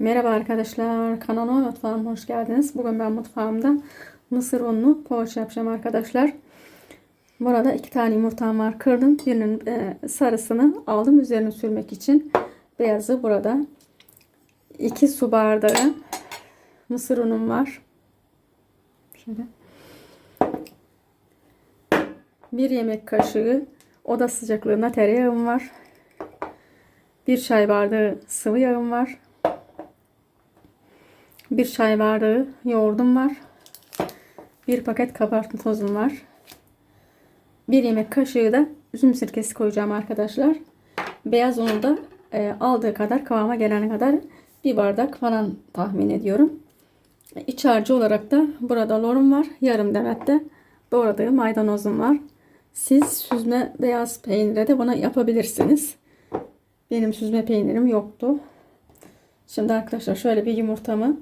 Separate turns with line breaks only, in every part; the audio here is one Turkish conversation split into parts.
Merhaba arkadaşlar, kanalıma mutfağıma hoş geldiniz. Bugün ben mutfağımda mısır unlu poğaça yapacağım arkadaşlar. Burada iki tane yumurtam var. Kırdım. Birinin e, sarısını aldım üzerine sürmek için. Beyazı burada. 2 su bardağı mısır unum var. Şöyle. Bir yemek kaşığı oda sıcaklığında tereyağım var. Bir çay bardağı sıvı yağım var. Bir çay bardağı yoğurdum var. Bir paket kabartma tozum var. Bir yemek kaşığı da üzüm sirkesi koyacağım arkadaşlar. Beyaz unu da e, aldığı kadar kıvama gelene kadar bir bardak falan tahmin ediyorum. İç harcı olarak da burada lorum var. Yarım demette doğradığım maydanozum var. Siz süzme beyaz peynire de bunu yapabilirsiniz. Benim süzme peynirim yoktu. Şimdi arkadaşlar şöyle bir yumurtamı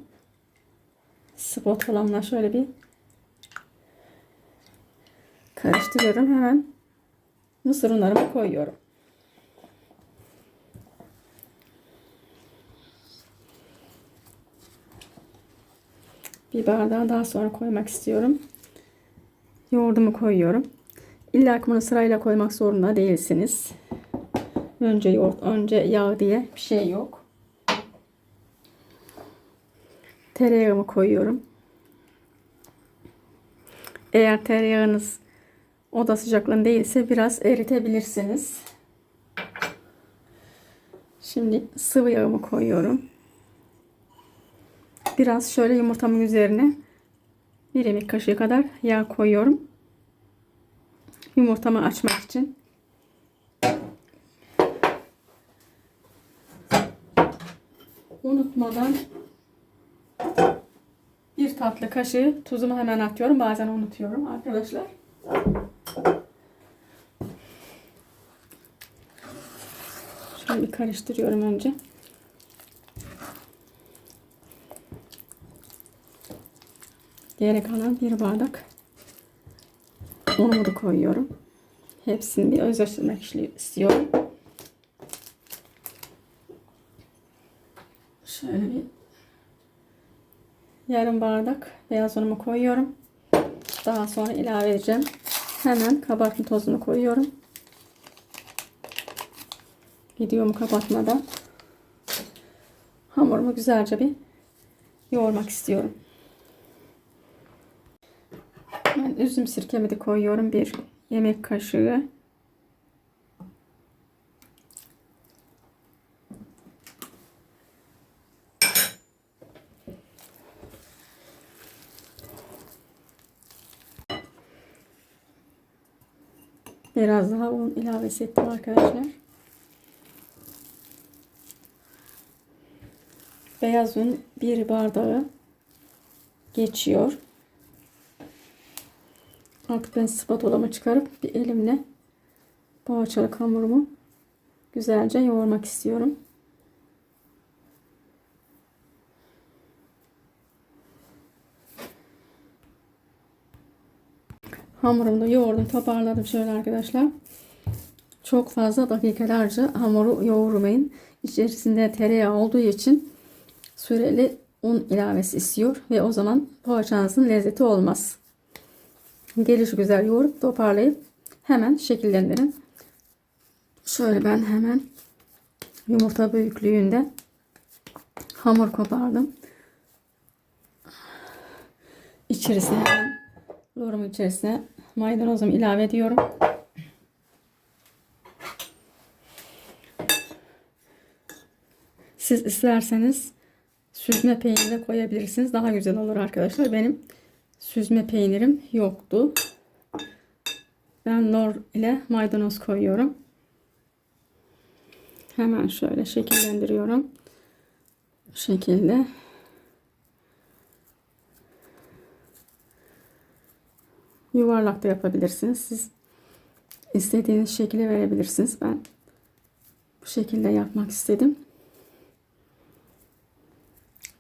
spatulamla şöyle bir karıştırıyorum. Hemen mısır unlarımı koyuyorum. Bir bardağı daha sonra koymak istiyorum. Yoğurdumu koyuyorum. İlla bunu sırayla koymak zorunda değilsiniz. Önce yoğurt, önce yağ diye bir şey yok. Tereyağımı koyuyorum. Eğer tereyağınız oda sıcaklığında değilse biraz eritebilirsiniz. Şimdi sıvı yağımı koyuyorum. Biraz şöyle yumurtamın üzerine bir yemek kaşığı kadar yağ koyuyorum. Yumurtamı açmak için. Unutmadan tatlı kaşığı tuzumu hemen atıyorum. Bazen unutuyorum arkadaşlar. Şöyle bir karıştırıyorum önce. Geri kalan bir bardak unumu da koyuyorum. Hepsini bir özleştirmek istiyorum. Şöyle bir yarım bardak beyaz unumu koyuyorum. Daha sonra ilave edeceğim. Hemen kabartma tozunu koyuyorum. Videomu kapatmadan hamurumu güzelce bir yoğurmak istiyorum. Ben üzüm sirkemi de koyuyorum. Bir yemek kaşığı. Biraz daha un ilavesi ettim arkadaşlar. Beyaz un bir bardağı geçiyor. Artık ben spatulamı çıkarıp bir elimle poğaçalık hamurumu güzelce yoğurmak istiyorum. Hamurumu da yoğurdum, toparladım şöyle arkadaşlar. Çok fazla dakikalarca hamuru yoğurmayın. İçerisinde tereyağı olduğu için süreli un ilavesi istiyor ve o zaman poğaçanızın lezzeti olmaz. Geliş güzel yoğurup toparlayıp hemen şekillendirin. Şöyle ben hemen yumurta büyüklüğünde hamur kopardım. İçerisine yoğurumun içerisine maydanozumu ilave ediyorum. Siz isterseniz süzme peynir de koyabilirsiniz. Daha güzel olur arkadaşlar. Benim süzme peynirim yoktu. Ben lor ile maydanoz koyuyorum. Hemen şöyle şekillendiriyorum. Bu şekilde. Yuvarlak da yapabilirsiniz. Siz istediğiniz şekilde verebilirsiniz. Ben bu şekilde yapmak istedim.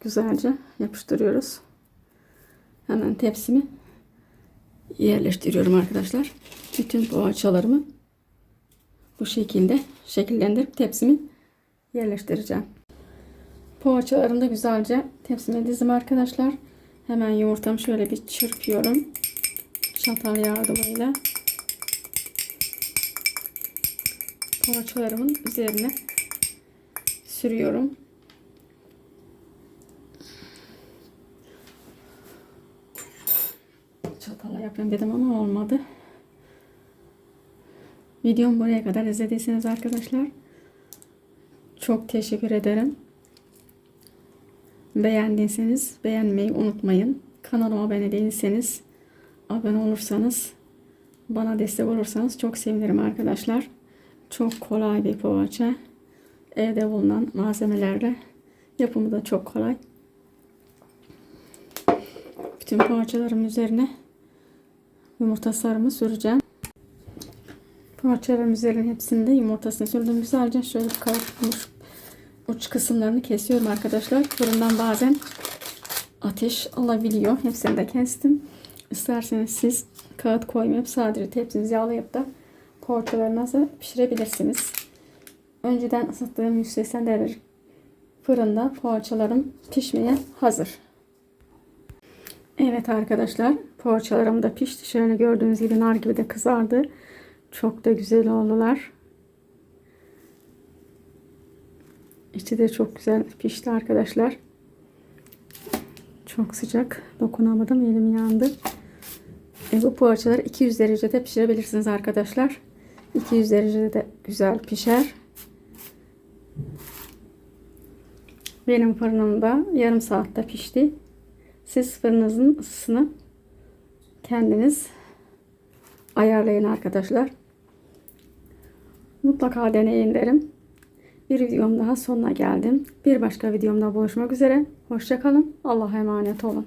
Güzelce yapıştırıyoruz. Hemen tepsimi yerleştiriyorum arkadaşlar. Bütün poğaçalarımı bu şekilde şekillendirip tepsimi yerleştireceğim. Poğaçalarımı da güzelce tepsime dizdim arkadaşlar. Hemen yumurtamı şöyle bir çırpıyorum. Çatal yardımıyla. Poğaçalarımın üzerine sürüyorum. Çatala yapayım dedim ama olmadı. Videomu buraya kadar izlediyseniz arkadaşlar çok teşekkür ederim. Beğendiyseniz beğenmeyi unutmayın. Kanalıma abone değilseniz abone olursanız bana destek olursanız çok sevinirim arkadaşlar. Çok kolay bir poğaça. Evde bulunan malzemelerle yapımı da çok kolay. Bütün poğaçalarımın üzerine yumurta sarımı süreceğim. Poğaçalarım üzerine hepsinde yumurtasını sürdüm. Güzelce şöyle kavrulmuş uç kısımlarını kesiyorum arkadaşlar. Fırından bazen ateş alabiliyor. Hepsini de kestim. İsterseniz siz kağıt koymayıp sadece tepsinizi yağlayıp da poğaçalarınızı pişirebilirsiniz. Önceden ısıttığım 180 derece fırında poğaçalarım pişmeye hazır. Evet arkadaşlar poğaçalarım da pişti. Şöyle gördüğünüz gibi nar gibi de kızardı. Çok da güzel oldular. İçi de çok güzel pişti arkadaşlar. Çok sıcak. Dokunamadım. Elim yandı. Bu poğaçaları 200 derecede pişirebilirsiniz arkadaşlar. 200 derecede de güzel pişer. Benim fırınımda yarım saatte pişti. Siz fırınınızın ısısını kendiniz ayarlayın arkadaşlar. Mutlaka deneyin derim. Bir videom daha sonuna geldim. Bir başka videomda buluşmak üzere. Hoşçakalın. Allah'a emanet olun.